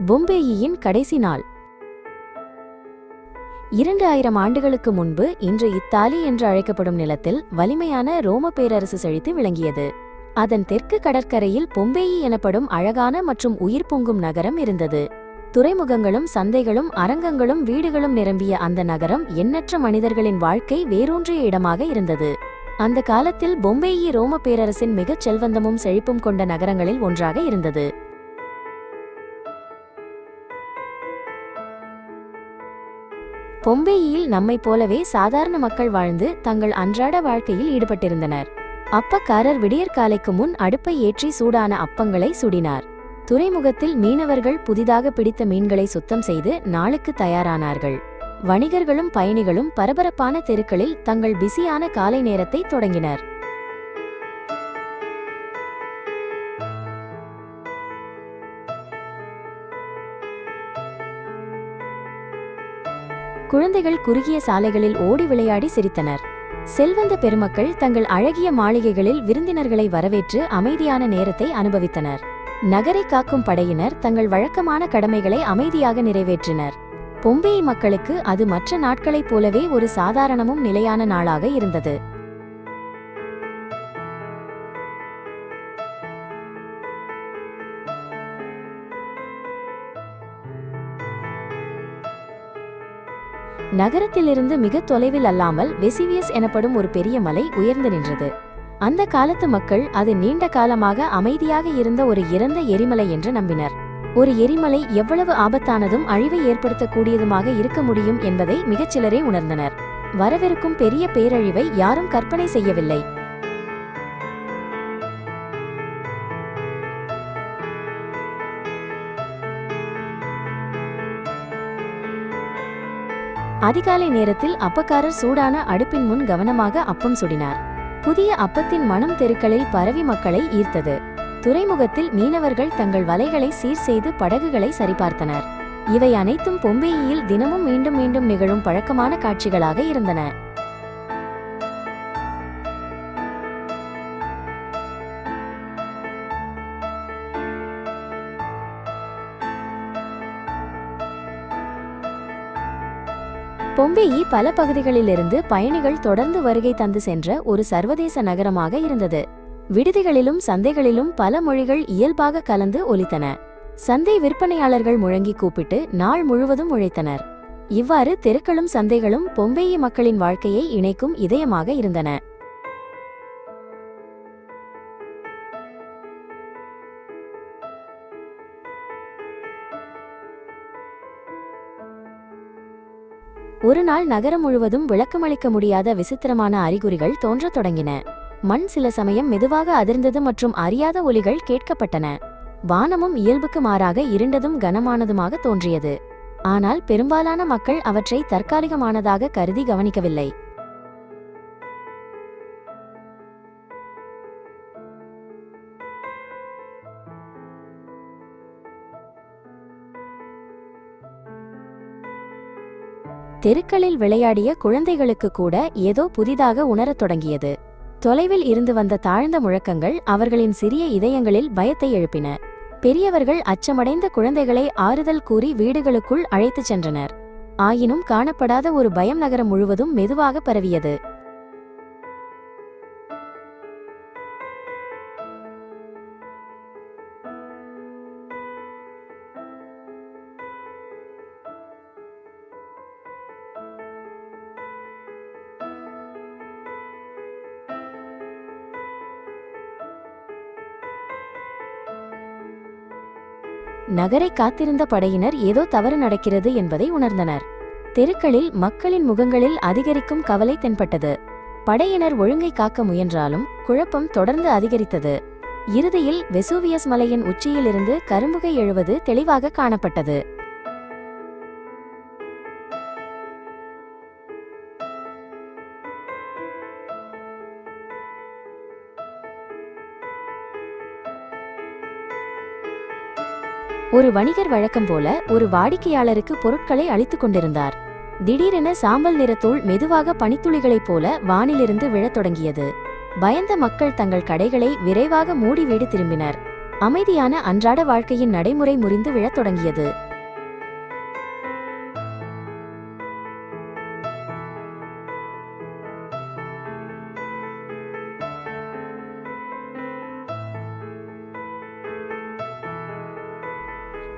பொம்பேயியின் கடைசி நாள். இரண்டு ஆயிரம் ஆண்டுகளுக்கு முன்பு இன்று இத்தாலி என்று அழைக்கப்படும் நிலத்தில் வலிமையான ரோம பேரரசு செழித்து விளங்கியது. அதன் தெற்கு கடற்கரையில் பொம்பேயி எனப்படும் அழகான மற்றும் உயிர் பொங்கும் நகரம் இருந்தது. துறைமுகங்களும் சந்தைகளும் அரங்கங்களும் வீடுகளும் நிரம்பிய அந்த நகரம் எண்ணற்ற மனிதர்களின் வாழ்க்கை வேரூன்றிய இடமாக இருந்தது. அந்த காலத்தில் பொம்பேயி ரோம பேரரசின் மிகச் செல்வந்தமும் செழிப்பும் கொண்ட நகரங்களில் ஒன்றாக இருந்தது. பொம்பேயில் நம்மைப் போலவே சாதாரண மக்கள் வாழ்ந்து தங்கள் அன்றாட வாழ்க்கையில் ஈடுபட்டிருந்தனர். அப்பக்காரர் விடியற்காலைக்கு முன் அடுப்பை ஏற்றி சூடான அப்பங்களை சுடினார். துறைமுகத்தில் மீனவர்கள் புதிதாக பிடித்த மீன்களை சுத்தம் செய்து நாளுக்கு தயாரானார்கள். வணிகர்களும் பயணிகளும் பரபரப்பான தெருக்களில் தங்கள் பிஸியான காலை நேரத்தை தொடங்கினர். குழந்தைகள் குறுகிய சாலைகளில் ஓடி விளையாடி சிரித்தனர். செல்வந்த பெருமக்கள் தங்கள் அழகிய மாளிகைகளில் விருந்தினர்களை வரவேற்று அமைதியான நேரத்தை அனுபவித்தனர். நகரை காக்கும் படையினர் தங்கள் வழக்கமான கடமைகளை அமைதியாக நிறைவேற்றினர். பொம்பேய் மக்களுக்கு அது மற்ற நாட்களைப் போலவே ஒரு சாதாரணமும் நிலையான நாளாக இருந்தது. நகரத்திலிருந்து மிக தொலைவில் அல்லாமல் வெசிவியஸ் எனப்படும் ஒரு பெரிய மலை உயர்ந்து நின்றது. அந்த காலத்து மக்கள் அது நீண்ட காலமாக அமைதியாக இருந்த ஒரு இறந்த எரிமலை என்று நம்பினர். ஒரு எரிமலை எவ்வளவு ஆபத்தானதும் அழிவை ஏற்படுத்தக்கூடியதுமாக இருக்க முடியும் என்பதை மிகச்சிலரே உணர்ந்தனர். வரவிருக்கும் பெரிய பேரழிவை யாரும் கற்பனை செய்யவில்லை. அதிகாலை நேரத்தில் அப்பக்காரர் சூடான அடுப்பின் முன் கவனமாக அப்பம் சுடினார். புதிய அப்பத்தின் மனம் தெருக்களில் பரவி மக்களை ஈர்த்தது. துறைமுகத்தில் மீனவர்கள் தங்கள் வலைகளை சீர் செய்து படகுகளை சரிபார்த்தனர். இவை அனைத்தும் பொம்பேயில் தினமும் மீண்டும் மீண்டும் நிகழும் பழக்கமான காட்சிகளாக இருந்தன. பொம்பேயி பல பகுதிகளிலிருந்து பயணிகள் தொடர்ந்து வருகை தந்து சென்ற ஒரு சர்வதேச நகரமாக இருந்தது. விடுதிகளிலும் சந்தைகளிலும் பல மொழிகள் இயல்பாக கலந்து ஒலித்தன. சந்தை விற்பனையாளர்கள் முழங்கி கூப்பிட்டு நாள் முழுவதும் உழைத்தனர். இவ்வாறு தெருக்களும் சந்தைகளும் பொம்பேயி மக்களின் வாழ்க்கையை இணைக்கும் இதயமாக இருந்தன. ஒரு நாள் நகரம் முழுவதும் விளக்கமளிக்க முடியாத விசித்திரமான அறிகுறிகள் தோன்றத் தொடங்கின. மண் சில சமயம் மெதுவாக அதிர்ந்தது மற்றும் அறியாத ஒலிகள் கேட்கப்பட்டன. வானமும் இயல்புக்கு மாறாக இருண்டதும் கனமானதுமாக தோன்றியது. ஆனால் பெரும்பாலான மக்கள் அவற்றை தற்காலிகமானதாக கருதி கவனிக்கவில்லை. தெருக்களில் விளையாடிய குழந்தைகளுக்கு கூட ஏதோ புதிதாக உணரத் தொடங்கியது. தொலைவில் இருந்து வந்த தாழ்ந்த முழக்கங்கள் அவர்களின் சிறிய இதயங்களில் பயத்தை எழுப்பின. பெரியவர்கள் அச்சமடைந்த குழந்தைகளை ஆறுதல் கூறி வீடுகளுக்குள் அழைத்துச் சென்றனர். ஆயினும் காணப்படாத ஒரு பயம் நகரம் முழுவதும் மெதுவாக பரவியது. நகரை காத்திருந்த படையினர் ஏதோ தவறு நடக்கிறது என்பதை உணர்ந்தனர். தெருக்களில் மக்களின் முகங்களில் அதிகரிக்கும் கவலை தென்பட்டது. படையினர் ஒழுங்கை காக்க முயன்றாலும் குழப்பம் தொடர்ந்து அதிகரித்தது. இறுதியில் வெசூவியஸ் மலையின் உச்சியிலிருந்து கரும்புகை எழுவது தெளிவாக காணப்பட்டது. ஒரு வணிகர் வழக்கம் போல ஒரு வாடிக்கையாளருக்கு பொருட்களை அளித்துக் கொண்டிருந்தார். திடீரென சாம்பல் நிறத்தூள் மெதுவாக பனித்துளிகளைப் போல வானிலிருந்து விழத் தொடங்கியது. பயந்த மக்கள் தங்கள் கடைகளை விரைவாக மூடி வீடு திரும்பினர். அமைதியான அன்றாட வாழ்க்கையின் நடைமுறை முறிந்து விழத் தொடங்கியது.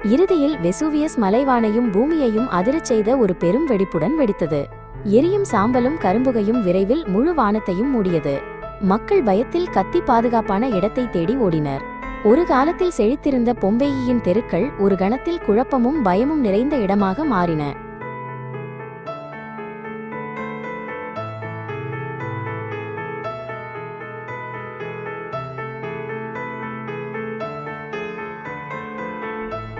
இறுதியில் வெசூவியஸ் மலைவானையும் பூமியையும் அதிரச் செய்த ஒரு பெரும் வெடிப்புடன் வெடித்தது. எரியும் சாம்பலும் கரும்புகையும் விரைவில் முழு வானத்தையும் மூடியது. மக்கள் பயத்தில் கத்தி பாதுகாப்பான இடத்தை தேடி ஓடினர். ஒரு காலத்தில் செழித்திருந்த பொம்பேயியின் தெருக்கள் ஒரு கணத்தில் குழப்பமும் பயமும் நிறைந்த இடமாக மாறின.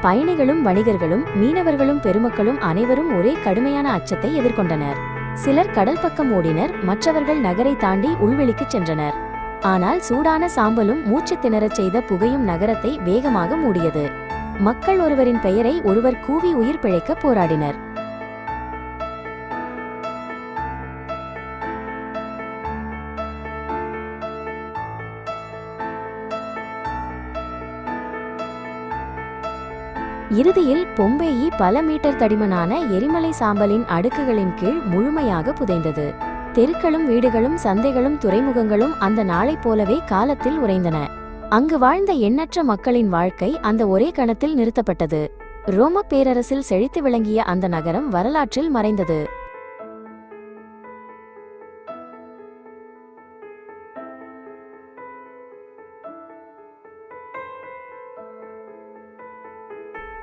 பயணிகளும் வணிகர்களும் மீனவர்களும் பெருமக்களும் அனைவரும் ஒரே கடுமையான அச்சத்தை எதிர்கொண்டனர். சிலர் கடல் பக்கம் ஓடினர் மற்றவர்கள் நகரை தாண்டி உள்வெளிக்குச் சென்றனர். ஆனால் சூடான சாம்பலும் மூச்சு திணறச் செய்த புகையும் நகரத்தை வேகமாக மூடியது. மக்கள் ஒருவரின் பெயரை ஒருவர் கூவி உயிர் பிழைக்க போராடினர். இறுதியில் பொம்பேயி பல மீட்டர் தடிமனான எரிமலை சாம்பலின் அடுக்குகளின் கீழ் முழுமையாக புதைந்தது. தெருக்களும் வீடுகளும் சந்தைகளும் துறைமுகங்களும் அந்த நாளைப் போலவே காலத்தில் உறைந்தன. அங்கு வாழ்ந்த எண்ணற்ற மக்களின் வாழ்க்கை அந்த ஒரே கணத்தில் நிறுத்தப்பட்டது. ரோமப் பேரரசில் செழித்து விளங்கிய அந்த நகரம் வரலாற்றில் மறைந்தது.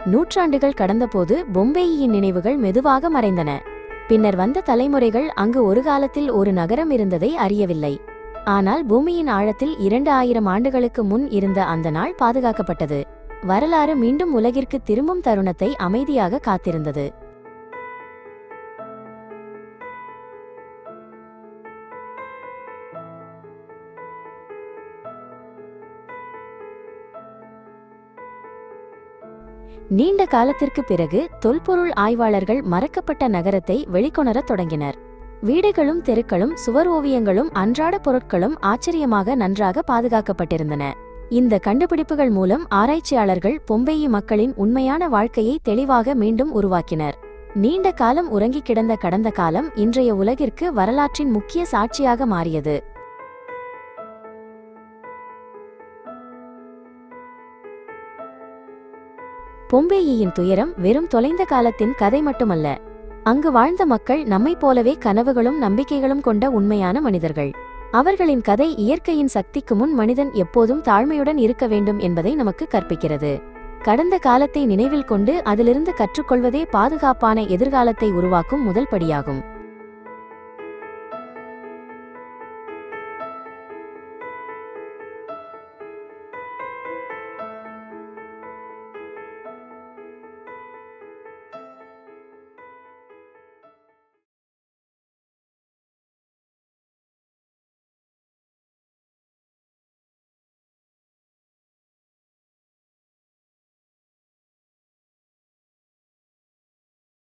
நூற்றாண்டுகள் கடந்தபோது பொம்பேயின் நினைவுகள் மெதுவாக மறைந்தன. பின்னர் வந்த தலைமுறைகள் அங்கு ஒரு காலத்தில் ஒரு நகரம் இருந்ததை அறியவில்லை. ஆனால் பூமியின் ஆழத்தில் இரண்டு ஆயிரம் ஆண்டுகளுக்கு முன் இருந்த அந்த நாள் பாதுகாக்கப்பட்டது. வரலாறு மீண்டும் உலகிற்கு திரும்பும் தருணத்தை அமைதியாக காத்திருந்தது. நீண்ட காலத்திற்கு பிறகு தொல்பொருள் ஆய்வாளர்கள் மறக்கப்பட்ட நகரத்தை வெளிக்கொணரத் தொடங்கினர். வீடுகளும் தெருக்களும் சுவர் ஓவியங்களும் அன்றாட பொருட்களும் ஆச்சரியமாக நன்றாக பாதுகாக்கப்பட்டிருந்தன. இந்த கண்டுபிடிப்புகள் மூலம் ஆராய்ச்சியாளர்கள் பொம்பேயி மக்களின் உண்மையான வாழ்க்கையை தெளிவாக மீண்டும் உருவாக்கினர். நீண்ட காலம் உறங்கிக் கிடந்த கடந்த காலம் இன்றைய உலகிற்கு வரலாற்றின் முக்கிய சாட்சியாக மாறியது. பொம்பேயின் துயரம் வெறும் தொலைந்த காலத்தின் கதை மட்டுமல்ல. அங்கு வாழ்ந்த மக்கள் நம்மைப் போலவே கனவுகளும் நம்பிக்கைகளும் கொண்ட உண்மையான மனிதர்கள். அவர்களின் கதை இயற்கையின் சக்திக்கு முன் மனிதன் எப்போதும் தாழ்மையுடன் இருக்க வேண்டும் என்பதை நமக்கு கற்பிக்கிறது. கடந்த காலத்தை நினைவில் கொண்டு அதிலிருந்து கற்றுக்கொள்வதே பாதுகாப்பான எதிர்காலத்தை உருவாக்கும் முதல் படியாகும்.